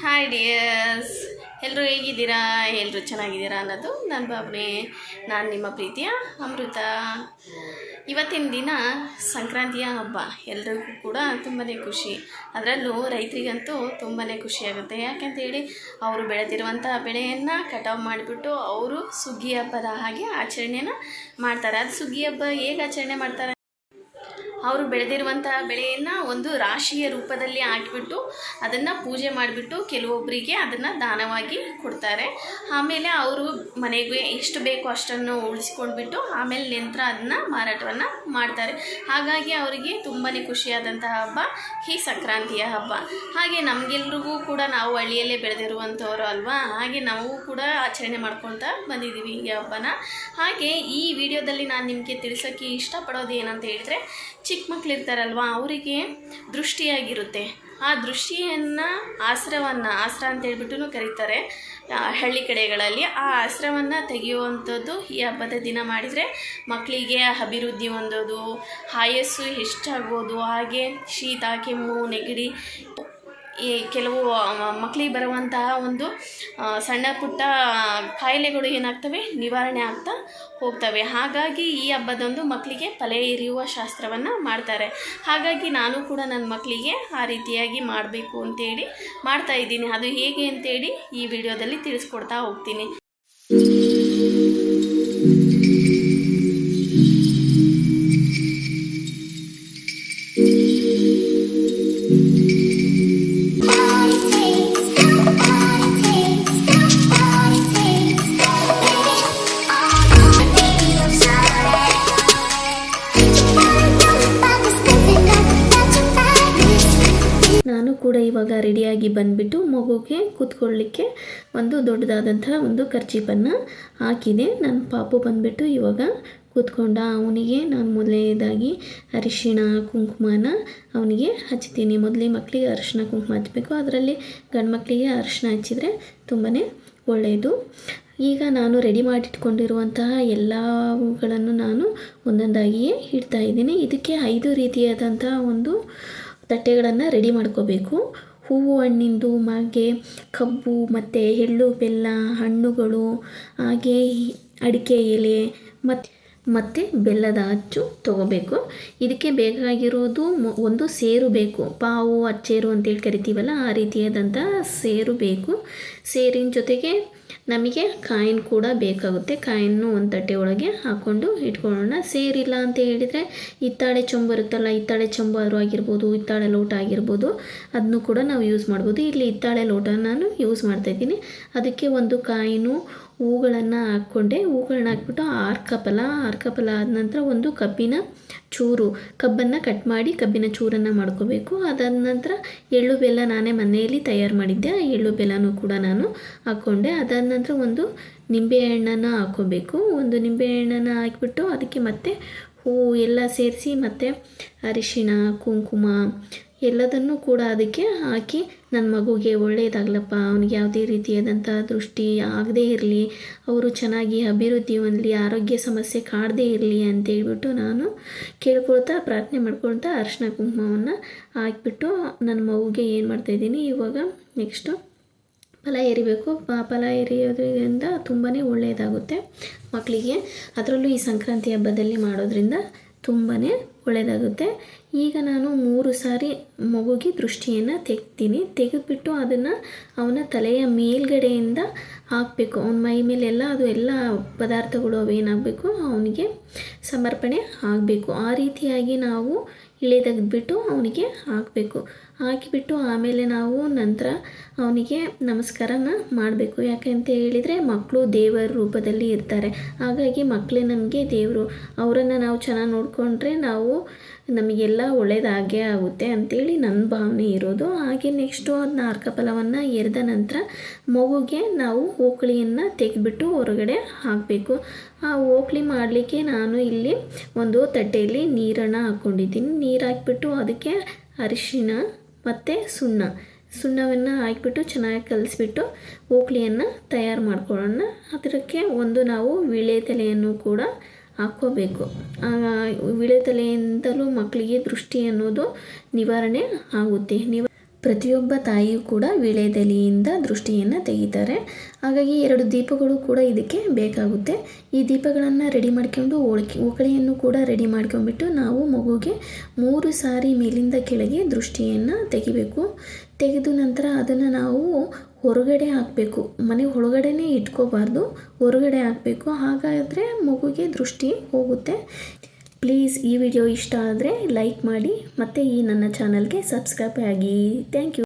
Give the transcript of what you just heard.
Hi dears ಎಲ್ಲರೂ ಹೇಗಿದ್ದೀರಾ? ಎಲ್ಲರೂ ಚೆನ್ನಾಗಿದ್ದೀರಾ ಅನ್ನೋದು ನನ್ನ ಭಾವನೆ. ನಾನು ನಿಮ್ಮ ಪ್ರೀತಿಯ ಅಮೃತ. ಇವತ್ತಿನ ದಿನ ಸಂಕ್ರಾಂತಿಯ ಹಬ್ಬ. ಎಲ್ರಿಗೂ ಕೂಡ ತುಂಬಾ ಖುಷಿ. ಅದರಲ್ಲೂ ರೈತರಿಗಂತೂ ತುಂಬಾ ಖುಷಿಯಾಗುತ್ತೆ ಯಾಕಂತೇಳಿ, ಅವರು ಬೆಳೆದಿರುವಂಥ ಬೆಳೆಯನ್ನು ಕಟಾವು ಮಾಡಿಬಿಟ್ಟು ಅವರು ಸುಗ್ಗಿ ಹಬ್ಬದ ಹಾಗೆ ಆಚರಣೆಯನ್ನು ಮಾಡ್ತಾರೆ. ಅದು ಸುಗ್ಗಿ ಹಬ್ಬ ಹೇಗೆ ಆಚರಣೆ ಮಾಡ್ತಾರೆ ಅವರು ಬೆಳೆದಿರುವಂತಹ ಬೆಳೆಯನ್ನು ಒಂದು ರಾಶಿಯ ರೂಪದಲ್ಲಿ ಹಾಕಿಬಿಟ್ಟು ಅದನ್ನು ಪೂಜೆ ಮಾಡಿಬಿಟ್ಟು ಕೆಲವೊಬ್ಬರಿಗೆ ಅದನ್ನು ದಾನವಾಗಿ ಕೊಡ್ತಾರೆ. ಆಮೇಲೆ ಅವರು ಮನೆಗೆ ಎಷ್ಟು ಬೇಕೋ ಅಷ್ಟನ್ನು ಉಳಿಸ್ಕೊಂಡ್ಬಿಟ್ಟು ಆಮೇಲೆ ನಂತರ ಅದನ್ನು ಮಾರಾಟವನ್ನು ಮಾಡ್ತಾರೆ. ಹಾಗಾಗಿ ಅವರಿಗೆ ತುಂಬಾ ಖುಷಿಯಾದಂತಹ ಹಬ್ಬ ಈ ಸಂಕ್ರಾಂತಿಯ ಹಬ್ಬ. ಹಾಗೆ ನಮಗೆಲ್ರಿಗೂ ಕೂಡ ನಾವು ಹಳ್ಳಿಯಲ್ಲೇ ಬೆಳೆದಿರುವಂಥವ್ರು ಅಲ್ವಾ? ಹಾಗೆ ನಾವು ಕೂಡ ಆಚರಣೆ ಮಾಡ್ಕೊತಾ ಬಂದಿದ್ದೀವಿ ಈ ಹಬ್ಬನ. ಹಾಗೆ ಈ ವಿಡಿಯೋದಲ್ಲಿ ನಾನು ನಿಮಗೆ ತಿಳಿಸೋಕ್ಕೆ ಇಷ್ಟಪಡೋದು ಏನಂತ ಹೇಳಿದ್ರೆ ಚಿಕ್ಕ ಮಕ್ಕಳಿರ್ತಾರಲ್ವ ಅವರಿಗೆ ದೃಷ್ಟಿಯಾಗಿರುತ್ತೆ. ಆ ದೃಷ್ಟಿಯನ್ನು ಆಸ್ರವನ್ನು, ಆಸ್ರ ಅಂತ ಹೇಳ್ಬಿಟ್ಟು ಕರೀತಾರೆ ಹಳ್ಳಿ ಕಡೆಗಳಲ್ಲಿ ಆ ಆಸ್ರವನ್ನು ತೆಗೆಯುವಂಥದ್ದು ಈ ಹಬ್ಬದ ದಿನ ಮಾಡಿದರೆ ಮಕ್ಕಳಿಗೆ ಅಭಿವೃದ್ಧಿ ಹೊಂದೋದು, ಆಯಸ್ಸು ಹೆಚ್ಚಾಗೋದು ಹಾಗೆ ಶೀತ, ಕೆಮ್ಮು, ನೆಗಡಿ ಈ ಕೆಲವು ಮಕ್ಕಳಿಗೆ ಬರುವಂತಹ ಒಂದು ಸಣ್ಣ ಪುಟ್ಟ ಕಾಯಿಲೆಗಳು ಏನಾಗ್ತವೆ? ನಿವಾರಣೆ ಆಗ್ತಾ ಹೋಗ್ತವೆ. ಹಾಗಾಗಿ ಈ ಹಬ್ಬದಂದು ಮಕ್ಕಳಿಗೆ ತಲೆ ಇರಿಯುವ ಶಾಸ್ತ್ರವನ್ನು ಮಾಡ್ತಾರೆ. ಹಾಗಾಗಿ ನಾನು ಕೂಡ ನನ್ನ ಮಕ್ಕಳಿಗೆ ಆ ರೀತಿಯಾಗಿ ಮಾಡಬೇಕು ಅಂತೇಳಿ ಮಾಡ್ತಾ ಇದ್ದೀನಿ. ಅದು ಹೇಗೆ ಅಂತೇಳಿ ಈ ವಿಡಿಯೋದಲ್ಲಿ ತಿಳಿಸ್ಕೊಡ್ತಾ ಹೋಗ್ತೀನಿ. ಇವಾಗ ರೆಡಿಯಾಗಿ ಬಂದುಬಿಟ್ಟು ಮಗುಗೆ ಕೂತ್ಕೊಳ್ಳಿಕ್ಕೆ ಒಂದು ದೊಡ್ಡದಾದಂಥ ಒಂದು ಖರ್ಚೀಪನ್ನು ಹಾಕಿದೆ. ನನ್ನ ಪಾಪು ಬಂದುಬಿಟ್ಟು ಇವಾಗ ಕೂತ್ಕೊಂಡ, ಅವನಿಗೆ ನಾನು ಮೊದಲನೇದಾಗಿ ಅರಿಶಿಣ, ಕುಂಕುಮನ ಅವನಿಗೆ ಹಚ್ತೀನಿ. ಮೊದಲೇ ಮಕ್ಕಳಿಗೆ ಅರಿಶಿಣ, ಕುಂಕುಮ ಹಚ್ಚಬೇಕು ಅದರಲ್ಲಿ ಗಂಡು ಮಕ್ಕಳಿಗೆ ಅರಿಶಿಣ ಹಚ್ಚಿದರೆ ತುಂಬಾ ಒಳ್ಳೆಯದು ಈಗ ನಾನು ರೆಡಿ ಮಾಡಿಟ್ಕೊಂಡಿರುವಂತಹ ಎಲ್ಲವುಗಳನ್ನು ನಾನು ಒಂದೊಂದಾಗಿಯೇ ಇಡ್ತಾ ಇದ್ದೀನಿ. ಇದಕ್ಕೆ ಐದು ರೀತಿಯಾದಂತಹ ಒಂದು ತಟ್ಟೆಗಳನ್ನು ರೆಡಿ ಮಾಡ್ಕೋಬೇಕು. ಹೂವು ಹಣ್ಣಿಂದು ಮಾಗೆ ಕಬ್ಬು ಮತ್ತು ಎಳ್ಳು, ಬೆಲ್ಲ, ಹಣ್ಣುಗಳು, ಹಾಗೆ ಅಡಿಕೆ ಎಲೆ ಮತ್ತು ಮತ್ತು ಬೆಲ್ಲದ ಅಚ್ಚು ತಗೋಬೇಕು. ಇದಕ್ಕೆ ಬೇಕಾಗಿರೋದು ಒಂದು ಸೇರು ಬೇಕು. ಪಾವು, ಅಚ್ಚೇರು ಅಂತೇಳಿ ಕರಿತೀವಲ್ಲ, ಆ ರೀತಿಯಾದಂಥ ಸೇರು ಬೇಕು. ಸೇರಿನ ಜೊತೆಗೆ ನಮಗೆ ಕಾಯಿನ್ ಕೂಡ ಬೇಕಾಗುತ್ತೆ. ಕಾಯಿನ್ನು ಒಂದು ತಟ್ಟೆ ಒಳಗೆ ಹಾಕ್ಕೊಂಡು ಇಟ್ಕೊಳ್ಳೋಣ. ಸೇರಿಲ್ಲ ಅಂತ ಹೇಳಿದರೆ ಹಿತ್ತಾಳೆ ಚೊಂಬು ಇರುತ್ತಲ್ಲ, ಹಿತ್ತಾಳೆ ಚೊಂಬಾರು ಆಗಿರ್ಬೋದು, ಹಿತ್ತಾಳೆ ಲೋಟ ಆಗಿರ್ಬೋದು ಅದನ್ನು ಕೂಡ ನಾವು ಯೂಸ್ ಮಾಡ್ಬೋದು. ಇಲ್ಲಿ ಹಿತ್ತಾಳೆ ಲೋಟ ನಾನು ಯೂಸ್ ಮಾಡ್ತಾಯಿದ್ದೀನಿ ಅದಕ್ಕೆ ಒಂದು ಕಾಯಿನು ಹೂಗಳನ್ನು ಹಾಕ್ಕೊಂಡೆ. ಹೂಗಳನ್ನ ಹಾಕ್ಬಿಟ್ಟು ಆರ್ಕಪಲ ಆರ್ಕಫಲ ಆದ ನಂತರ ಒಂದು ಕಬ್ಬಿನ ಚೂರು, ಕಬ್ಬನ್ನು ಕಟ್ ಮಾಡಿ ಕಬ್ಬಿನ ಚೂರನ್ನು ಮಾಡ್ಕೋಬೇಕು. ಅದಾದ ನಂತರ ಎಳ್ಳು ಬೆಲ್ಲ ನಾನೇ ಮನೆಯಲ್ಲಿ ತಯಾರು ಮಾಡಿದ್ದೆ. ಆ ಎಳ್ಳು ಬೆಲ್ಲನೂ ಕೂಡ ನಾನು ಹಾಕ್ಕೊಂಡೆ. ಅದಾದ ನಂತರ ಒಂದು ನಿಂಬೆಹಣ್ಣನ್ನು ಹಾಕ್ಕೋಬೇಕು. ಒಂದು ನಿಂಬೆಹಣ್ಣನ್ನು ಹಾಕಿಬಿಟ್ಟು ಅದಕ್ಕೆ ಮತ್ತೆ ಹೂವು ಎಲ್ಲ ಸೇರಿಸಿ ಮತ್ತು ಅರಿಶಿಣ, ಕುಂಕುಮ ಎಲ್ಲದನ್ನು ಕೂಡ ಅದಕ್ಕೆ ಹಾಕಿ ನನ್ನ ಮಗುಗೆ ಒಳ್ಳೆಯದಾಗಲಪ್ಪ ಅವನಿಗೆ ಯಾವುದೇ ರೀತಿಯಾದಂಥ ದೃಷ್ಟಿ ಆಗದೇ ಇರಲಿ. ಅವರು ಚೆನ್ನಾಗಿ ಅಭಿವೃದ್ಧಿ ಹೊಂದಲಿ, ಆರೋಗ್ಯ ಸಮಸ್ಯೆ ಕಾಡದೇ ಇರಲಿ ಅಂತೇಳ್ಬಿಟ್ಟು ನಾನು ಕೇಳ್ಕೊಳ್ತಾ ಪ್ರಾರ್ಥನೆ ಮಾಡ್ಕೊಳ್ತಾ ಅರಿಶಿನ ಕುಂಕುಮವನ್ನು ಹಾಕಿಬಿಟ್ಟು ನನ್ನ ಮಗುಗೆ ಏನು ಮಾಡ್ತಾಯಿದ್ದೀನಿ ಇವಾಗ ನೆಕ್ಸ್ಟು ಫಲ ಎರಿಬೇಕು ಫಲ ಎರಿಯೋದ್ರಿಂದ ತುಂಬಾ ಒಳ್ಳೆಯದಾಗುತ್ತೆ ಮಕ್ಕಳಿಗೆ ಅದರಲ್ಲೂ ಈ ಸಂಕ್ರಾಂತಿ ಹಬ್ಬದಲ್ಲಿ ಮಾಡೋದ್ರಿಂದ ತುಂಬಾ ಒಳ್ಳೆಯದಾಗುತ್ತೆ ಈಗ ನಾನು ಮೂರು ಸಾರಿ ಮಗುಗೆ ದೃಷ್ಟಿಯನ್ನು ತೆಗ್ತೀನಿ. ತೆಗೆದುಬಿಟ್ಟು ಅದನ್ನು ಅವನ ತಲೆಯ ಮೇಲ್ಗಡೆಯಿಂದ ಹಾಕಬೇಕು. ಅವನ ಮೈ ಮೇಲೆಲ್ಲ ಅದು ಎಲ್ಲ ಪದಾರ್ಥಗಳು ಅವೇನಾಗಬೇಕು ಅವನಿಗೆ ಸಮರ್ಪಣೆ ಆಗಬೇಕು. ಆ ರೀತಿಯಾಗಿ ನಾವು ಇಳೆ ತೆಗೆದುಬಿಟ್ಟು ಅವನಿಗೆ ಹಾಕಬೇಕು. ಹಾಕಿಬಿಟ್ಟು ಆಮೇಲೆ ನಾವು ನಂತರ ಅವನಿಗೆ ನಮಸ್ಕಾರನ ಮಾಡಬೇಕು. ಯಾಕೆ ಅಂತ ಹೇಳಿದರೆ ಮಕ್ಕಳು ದೇವರ ರೂಪದಲ್ಲಿ ಇರ್ತಾರೆ. ಹಾಗಾಗಿ ಮಕ್ಕಳೇ ನಮಗೆ ದೇವರು. ಅವರನ್ನು ನಾವು ಚೆನ್ನಾಗಿ ನೋಡಿಕೊಂಡ್ರೆ ನಾವು ನಮಗೆಲ್ಲ ಒಳ್ಳೆಯದಾಗೇ ಆಗುತ್ತೆ ಅಂತೇಳಿ ನನ್ನ ಭಾವನೆ ಇರೋದು. ಹಾಗೆ ನೆಕ್ಸ್ಟು ಅದನ್ನ ಅರ್ಕಫಲವನ್ನು ಎರೆದ ನಂತರ ಮಗುಗೆ ನಾವು ಓಕಳಿಯನ್ನು ತೆಗೆದುಬಿಟ್ಟು ಹೊರಗಡೆ ಹಾಕಬೇಕು. ಆ ಓಕಳಿ ಮಾಡಲಿಕ್ಕೆ ನಾನು ಇಲ್ಲಿ ಒಂದು ತಟ್ಟೆಯಲ್ಲಿ ನೀರನ್ನು ಹಾಕ್ಕೊಂಡಿದ್ದೀನಿ ನೀರು ಹಾಕಿಬಿಟ್ಟು ಅದಕ್ಕೆ ಅರಿಶಿಣ ಮತ್ತು ಸುಣ್ಣ. ಸುಣ್ಣವನ್ನು ಹಾಕಿಬಿಟ್ಟು, ಚೆನ್ನಾಗಿ ಕಲಿಸ್ಬಿಟ್ಟು ಓಕ್ಲಿಯನ್ನು ತಯಾರು ಮಾಡ್ಕೊಳ್ಳೋಣ. ಅದಕ್ಕೆ ಒಂದು ನಾವು ವಿಳೆತಲೆಯನ್ನು ಕೂಡ ಹಾಕ್ಕೋಬೇಕು. ಆ ತಲೆಯಿಂದಲೂ ಮಕ್ಕಳಿಗೆ ದೃಷ್ಟಿ ಅನ್ನೋದು ನಿವಾರಣೆ ಆಗುತ್ತೆ. ನಿವ ಪ್ರತಿಯೊಬ್ಬ ತಾಯಿಯೂ ಕೂಡ ವೀಳ್ಯದೆಲೆಯಿಂದ ದೃಷ್ಟಿಯನ್ನು ತೆಗಿತಾರೆ. ಹಾಗಾಗಿ ಎರಡು ದೀಪಗಳು ಕೂಡ ಇದಕ್ಕೆ ಬೇಕಾಗುತ್ತೆ. ಈ ದೀಪಗಳನ್ನು ರೆಡಿ ಮಾಡ್ಕೊಂಡು ಓಳ್ಕೆ, ಓಕಳಿಯನ್ನು ಕೂಡ ರೆಡಿ ಮಾಡ್ಕೊಂಡ್ಬಿಟ್ಟು ನಾವು ಮಗುಗೆ ಮೂರು ಸಾರಿ ಮೇಲಿಂದ ಕೆಳಗೆ ದೃಷ್ಟಿಯನ್ನು ತೆಗಿಬೇಕು. ತೆಗೆದ ನಂತರ ಅದನ್ನು ನಾವು ಹೊರಗಡೆ ಹಾಕಬೇಕು. ಮನೆ ಒಳಗಡೆನೇ ಇಟ್ಕೋಬಾರ್ದು. ಹೊರಗಡೆ ಹಾಕಬೇಕು. ಹಾಗಾದರೆ ಮಗುಗೆ ದೃಷ್ಟಿ ಹೋಗುತ್ತೆ. ಪ್ಲೀಸ್ ಈ ವಿಡಿಯೋ ಇಷ್ಟ ಆದರೆ ಲೈಕ್ ಮಾಡಿ ಮತ್ತು ಈ ನನ್ನ ಚಾನಲ್ಗೆ ಸಬ್ಸ್ಕ್ರೈಬ್ ಆಗಿ. Thank you